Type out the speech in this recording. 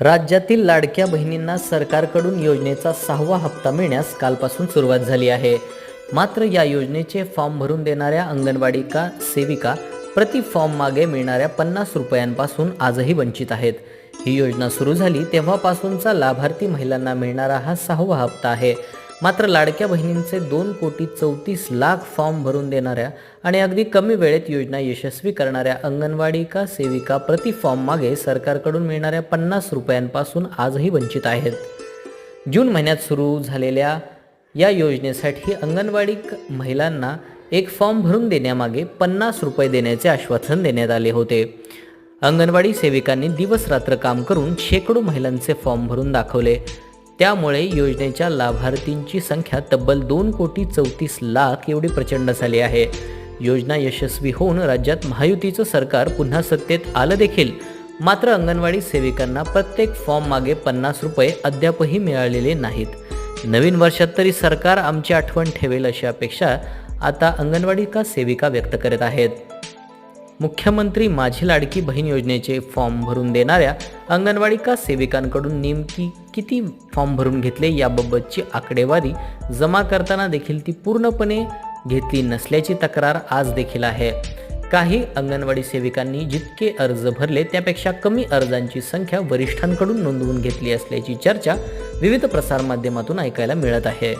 राज्यातील लाडक्या बहिणींना सरकारकडून योजनेचा सहावा हप्ता मिळण्यास कालपासून सुरुवात झाली आहे. मात्र या योजनेचे फॉर्म भरून देणाऱ्या अंगणवाडी का सेविका प्रति फॉर्म मागे मिळणाऱ्या पन्नास रुपयांपासून आजही वंचित आहेत. ही योजना सुरू झाली तेव्हापासूनचा लाभार्थी महिलांना मिळणारा हा सहावा हप्ता आहे. मात्र लाडक्या बहिणींचे दोन कोटी चौतीस लाख फॉर्म भरून देणाऱ्या आणि अगदी कमी वेळेत योजना यशस्वी करणाऱ्या अंगणवाडी का सेविका प्रति फॉर्म मागे सरकारकडून मिळणाऱ्या पन्नास रुपयांपासून आजही वंचित आहेत. जून महिन्यात सुरू झालेल्या या योजनेसाठी अंगणवाडी क- महिलांना एक फॉर्म भरून देण्यामागे पन्नास रुपये देण्याचे आश्वासन देण्यात आले होते. अंगणवाडी सेविकांनी दिवस रात्र काम करून शेकडो महिलांचे फॉर्म भरून दाखवले. त्यामुळे योजनेच्या लाभार्थींची संख्या तब्बल दोन कोटी चौतीस लाख एवढी प्रचंड झाली आहे. योजना यशस्वी होऊन राज्यात महायुतीचं सरकार पुन्हा सत्तेत आलं देखील. मात्र अंगणवाडी सेविकांना प्रत्येक फॉर्म मागे पन्नास रुपये अद्यापही मिळालेले नाहीत. नवीन वर्षात तरी सरकार आमची आठवण ठेवेल अशी अपेक्षा आता अंगणवाडी का सेविका व्यक्त करत आहेत? मुख्यमंत्री माझी लाडकी बहीण योजनेचे फॉर्म भरून देणाऱ्या अंगणवाडी का सेविकांकडून नेमकी किती फॉर्म भरून घेतले याबाबतची आकडेवारी जमा करताना देखील ती पूर्णपणे घेतली नसल्याची तक्रार आज देखील आहे. काही अंगणवाडी सेविकांनी जितके अर्ज भरले त्यापेक्षा कमी अर्जांची संख्या वरिष्ठांकडून नोंदवून घेतली असल्याची चर्चा विविध प्रसारमाध्यमातून ऐकायला मिळत आहे.